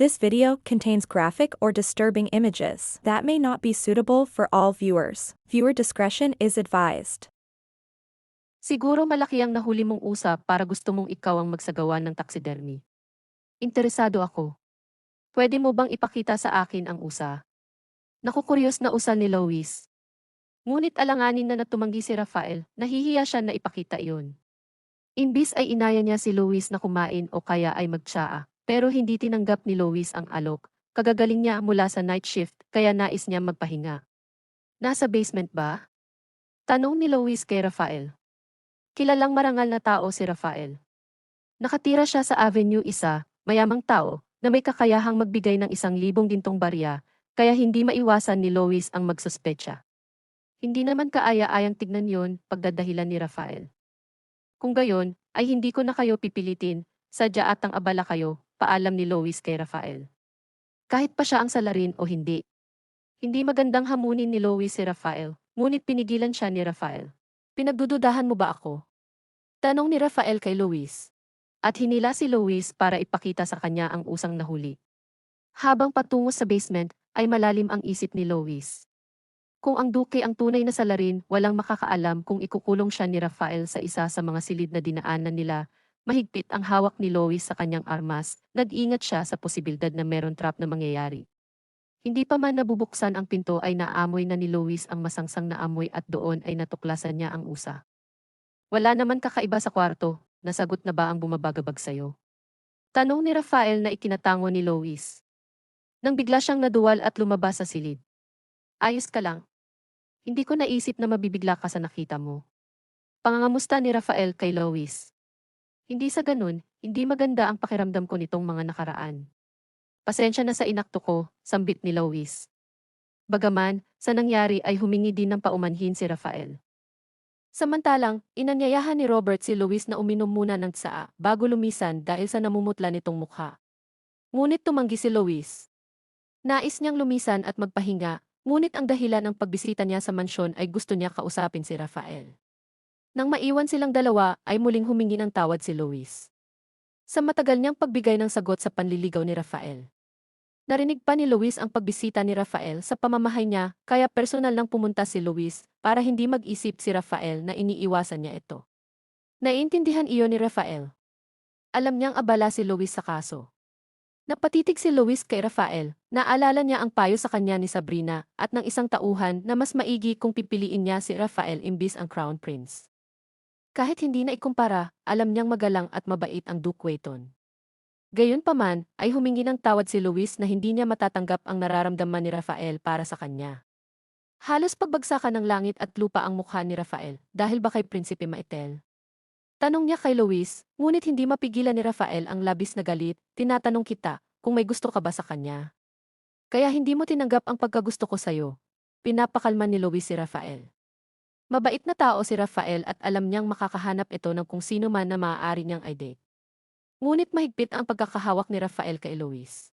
This video contains graphic or disturbing images that may not be suitable for all viewers. Viewer discretion is advised. Siguro malaki ang nahuli mong usap para gusto mong ikaw ang magsagawa ng taxidermy. Interesado ako. Pwede mo bang ipakita sa akin ang usa? Nakukuryos na usa ni Lois. Ngunit alanganin na natumanggi si Rafael, nahihiya siya na ipakita iyon. Imbis ay inaya niya si Lois na kumain o kaya ay magtsaa, pero hindi tinanggap ni Lois ang alok. Kagagaling niya mula sa night shift, kaya nais niya magpahinga. Nasa basement ba? Tanong ni Lois kay Rafael. Kilalang marangal na tao si Rafael. Nakatira siya sa Avenue Isa, mayamang tao, na may kakayahang magbigay ng isang libong gintong barya, kaya hindi maiwasan ni Lois ang magsuspecha. Hindi naman kaaya-ayang tignan yon pagdadahilan ni Rafael. Kung gayon, ay hindi ko na kayo pipilitin, sadya atang abala kayo, paalam ni Lois kay Rafael. Kahit pa siya ang salarin o hindi. Hindi magandang hamunin ni Lois si Rafael, ngunit pinigilan siya ni Rafael. Pinagdududahan mo ba ako? Tanong ni Rafael kay Luis. At hinila si Luis para ipakita sa kanya ang usang nahuli. Habang patungo sa basement, ay malalim ang isip ni Luis. Kung ang duke ang tunay na salarin, walang makakaalam kung ikukulong siya ni Rafael sa isa sa mga silid na dinaanan nila. Mahigpit ang hawak ni Lois sa kanyang armas, nag-ingat siya sa posibilidad na meron trap na mangyayari. Hindi pa man nabubuksan ang pinto ay naamoy na ni Lois ang masangsang na amoy at doon ay natuklasan niya ang usa. Wala naman kakaiba sa kwarto, nasagot na ba ang bumabagabag sayo? Tanong ni Rafael na ikinatango ni Lois. Nang bigla siyang naduwal at lumabas sa silid. Ayos ka lang. Hindi ko naisip na mabibigla ka sa nakita mo. Pangangamusta ni Rafael kay Lois. Hindi sa ganun, hindi maganda ang pakiramdam ko nitong mga nakaraan. Pasensya na sa inakto ko, sambit ni Lois. Bagaman, sa nangyari ay humingi din ng paumanhin si Rafael. Samantalang, inanyayahan ni Robert si Luis na uminom muna ng tsaa bago lumisan dahil sa namumutla nitong mukha. Ngunit tumanggi si Luis. Nais niyang lumisan at magpahinga, ngunit ang dahilan ng pagbisita niya sa mansyon ay gusto niya kausapin si Rafael. Nang maiwan silang dalawa ay muling humingi ng tawad si Luis. Sa matagal niyang pagbigay ng sagot sa panliligaw ni Rafael. Narinig pa ni Luis ang pagbisita ni Rafael sa pamamahay niya kaya personal lang pumunta si Luis para hindi mag-isip si Rafael na iniiwasan niya ito. Naiintindihan iyon ni Rafael. Alam niyang abala si Luis sa kaso. Napatitig si Luis kay Rafael, naalala niya ang payo sa kanya ni Sabrina at ng isang tauhan na mas maigi kung pipiliin niya si Rafael imbis ang Crown Prince. Kahit hindi na ikumpara, alam niyang magalang at mabait ang Duke Wayton. Gayunpaman, ay humingi ng tawad si Luis na hindi niya matatanggap ang nararamdaman ni Rafael para sa kanya. Halos pagbagsakan ng langit at lupa ang mukha ni Rafael dahil ba kay Prinsipe Maitel. Tanong niya kay Luis, ngunit hindi mapigilan ni Rafael ang labis na galit, tinatanong kita kung may gusto ka ba sa kanya. Kaya hindi mo tinanggap ang pagkagusto ko sa'yo. Pinapakalman ni Luis si Rafael. Mabait na tao si Rafael at alam niyang makakahanap ito ng kung sino man na maaari niyang i-date. Ngunit mahigpit ang pagkakahawak ni Rafael kay Luis.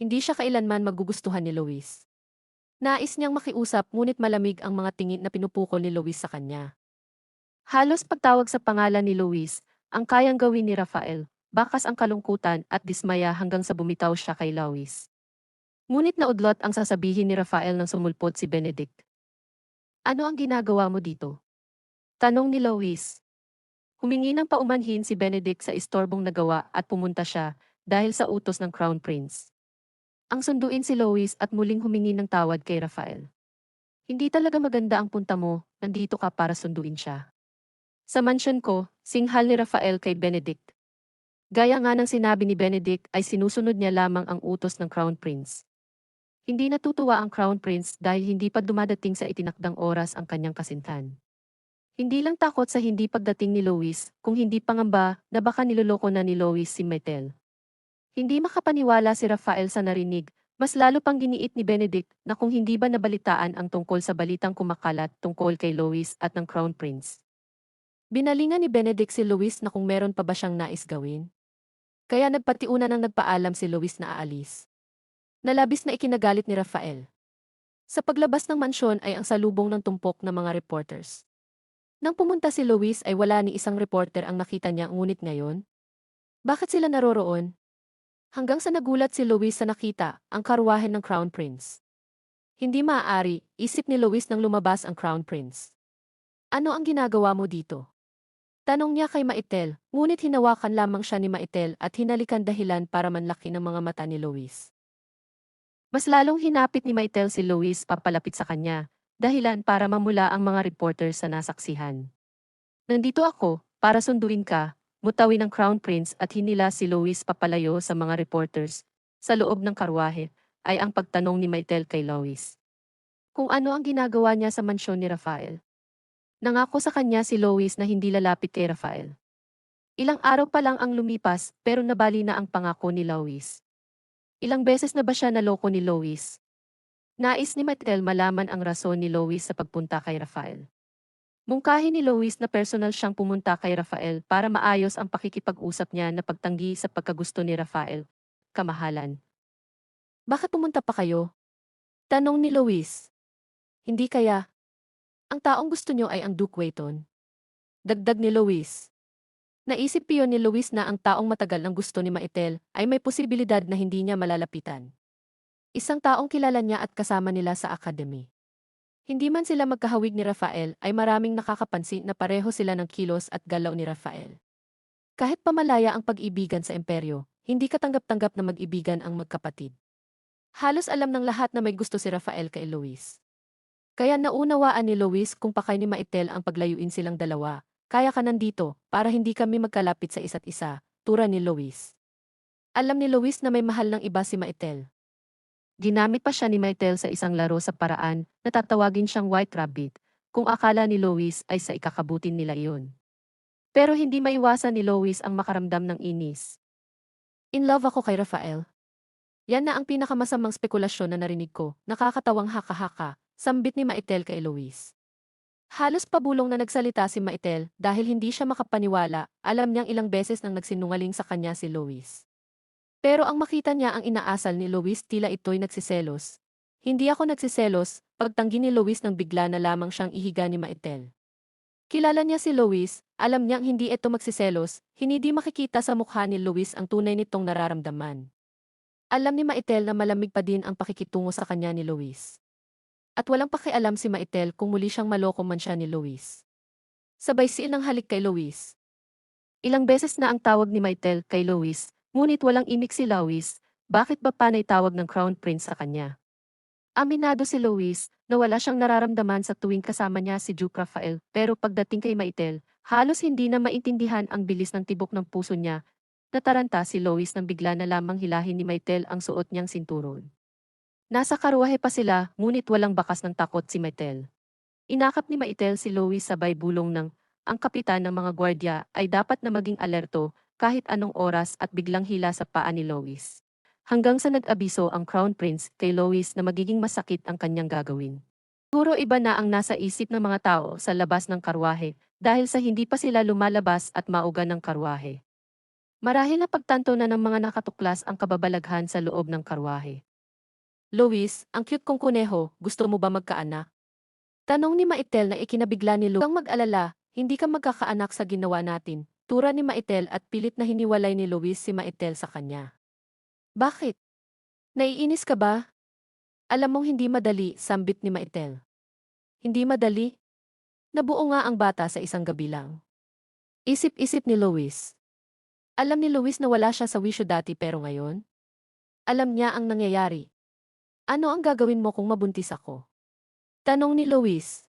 Hindi siya kailanman magugustuhan ni Luis. Nais niyang makiusap ngunit malamig ang mga tingin na pinupukol ni Luis sa kanya. Halos pagtawag sa pangalan ni Luis, ang kayang gawin ni Rafael, bakas ang kalungkutan at dismaya hanggang sa bumitaw siya kay Luis. Ngunit naudlot ang sasabihin ni Rafael nang sumulpot si Benedict. Ano ang ginagawa mo dito? Tanong ni Luis. Humingi ng paumanhin si Benedict sa istorbong nagawa at pumunta siya dahil sa utos ng Crown Prince. Ang sunduin si Lois at muling humingi ng tawad kay Rafael. Hindi talaga maganda ang punta mo, nandito ka para sunduin siya. Sa mansyon ko, singhal ni Rafael kay Benedict. Gaya nga ng sinabi ni Benedict ay sinusunod niya lamang ang utos ng Crown Prince. Hindi natutuwa ang Crown Prince dahil hindi pa dumadating sa itinakdang oras ang kanyang kasintan. Hindi lang takot sa hindi pagdating ni Lois, kung hindi pangamba na baka niloloko na ni Lois si Metel. Hindi makapaniwala si Rafael sa narinig, mas lalo pang giniit ni Benedict na kung hindi ba nabalitaan ang tungkol sa balitang kumakalat tungkol kay Lois at ng Crown Prince. Binalingan ni Benedict si Lois na kung meron pa ba siyang nais gawin. Kaya nagpatiuna nang nagpaalam si Lois na aalis. Nalabis na ikinagalit ni Rafael. Sa paglabas ng mansyon ay ang salubong ng tumpok ng mga reporters. Nang pumunta si Luis ay wala ni isang reporter ang nakita niya ngunit ngayon. Bakit sila naroroon? Hanggang sa nagulat si Luis sa nakita, ang karwahe ng Crown Prince. Hindi maaari, isip ni Luis nang lumabas ang Crown Prince. Ano ang ginagawa mo dito? Tanong niya kay Maitel, ngunit hinawakan lamang siya ni Maitel at hinalikan dahilan para manlaki ng mga mata ni Luis. Mas lalong hinapit ni Maitel si Luis papalapit sa kanya, dahilan para mamula ang mga reporter sa nasaksihan. Nandito ako, para sunduin ka, mutawin ng Crown Prince at hinila si Luis papalayo sa mga reporters. Sa loob ng karwahe, ay ang pagtanong ni Maitel kay Luis. Kung ano ang ginagawa niya sa mansyon ni Rafael. Nangako sa kanya si Lois na hindi lalapit kay Rafael. Ilang araw pa lang ang lumipas pero nabali na ang pangako ni Lois. Ilang beses na ba siya naloko ni Lois? Nais ni Matel malaman ang rason ni Lois sa pagpunta kay Rafael. Mungkahi ni Lois na personal siyang pumunta kay Rafael para maayos ang pakikipag-usap niya na pagtanggi sa pagkagusto ni Rafael. Kamahalan. Bakit pumunta pa kayo? Tanong ni Lois. Hindi kaya, ang taong gusto nyo ay ang Duke Wayton. Dagdag ni Luis. Naisip piyon ni Luis na ang taong matagal ang gusto ni Maitel ay may posibilidad na hindi niya malalapitan. Isang taong kilala niya at kasama nila sa academy. Hindi man sila magkahawig ni Rafael ay maraming nakakapansin na pareho sila ng kilos at galaw ni Rafael. Kahit pamalaya ang pag-ibigan sa imperyo, hindi katanggap-tanggap na mag-ibigan ang magkapatid. Halos alam ng lahat na may gusto si Rafael kay Luis. Kaya naunawaan ni Luis kung pakay ni Maitel ang paglayuin silang dalawa. Kaya ka nandito, para hindi kami magkalapit sa isa't isa, tura ni Luis. Alam ni Luis na may mahal ng iba si Maitel. Ginamit pa siya ni Maitel sa isang laro sa paraan na tatawagin siyang White Rabbit, kung akala ni Luis ay sa ikakabutin nila iyon. Pero hindi maiwasan ni Luis ang makaramdam ng inis. In love ako kay Rafael. Yan na ang pinakamasamang spekulasyon na narinig ko, nakakatawang haka-haka, Sambit ni Maitel kay Luis. Halos pabulong na nagsalita si Maitel dahil hindi siya makapaniwala, alam niyang ilang beses nang nagsinungaling sa kanya si Luis. Pero ang makita niya ang inaasal ni Luis tila ito'y nagsiselos. Hindi ako nagsiselos, pagtanggi ni Luis nang bigla na lamang siyang ihiga ni Maitel. Kilala niya si Luis, alam niyang hindi ito magsiselos, hindi makikita sa mukha ni Luis ang tunay nitong nararamdaman. Alam ni Maitel na malamig pa din ang pakikitungo sa kanya ni Luis. At walang pakialam si Maitel kung muli siyang maloko man siya ni Luis. Sabay si ng halik kay Luis. Ilang beses na ang tawag ni Maitel kay Luis, ngunit walang imik si Luis, bakit ba panay tawag ng Crown Prince sa kanya? Aminado si Luis na wala siyang nararamdaman sa tuwing kasama niya si Duke Rafael pero pagdating kay Maitel, halos hindi na maintindihan ang bilis ng tibok ng puso niya. Nataranta si Lois nang bigla na lamang hilahin ni Maitel ang suot niyang sinturon. Nasa karwahe pa sila, ngunit walang bakas ng takot si Maitel. Inakap ni Maitel si Louis sabay bulong ng, ang kapitan ng mga gwardya ay dapat na maging alerto kahit anong oras at biglang hila sa paa ni Louis. Hanggang sa nag-abiso ang Crown Prince kay Louis na magiging masakit ang kanyang gagawin. Siguro iba na ang nasa isip ng mga tao sa labas ng karwahe dahil sa hindi pa sila lumalabas at mauga ng karwahe. Marahil na pagtanto na ng mga nakatuklas ang kababalaghan sa loob ng karwahe. Luis, ang cute kong kuneho, gusto mo ba magkaanak? Tanong ni Maitel na ikinabigla ni Lu. Kang mag-alala, hindi ka magkakaanak sa ginawa natin. Tura ni Maitel at pilit na hiniwalay ni Luis si Maitel sa kanya. Bakit? Naiinis ka ba? Alam mong hindi madali, sambit ni Maitel. Hindi madali? Nabuo nga ang bata sa isang gabi lang. Isip-isip ni Luis. Alam ni Luis na wala siya sa wisyo dati pero ngayon? Alam niya ang nangyayari. Ano ang gagawin mo kung mabuntis ako? Tanong ni Luis.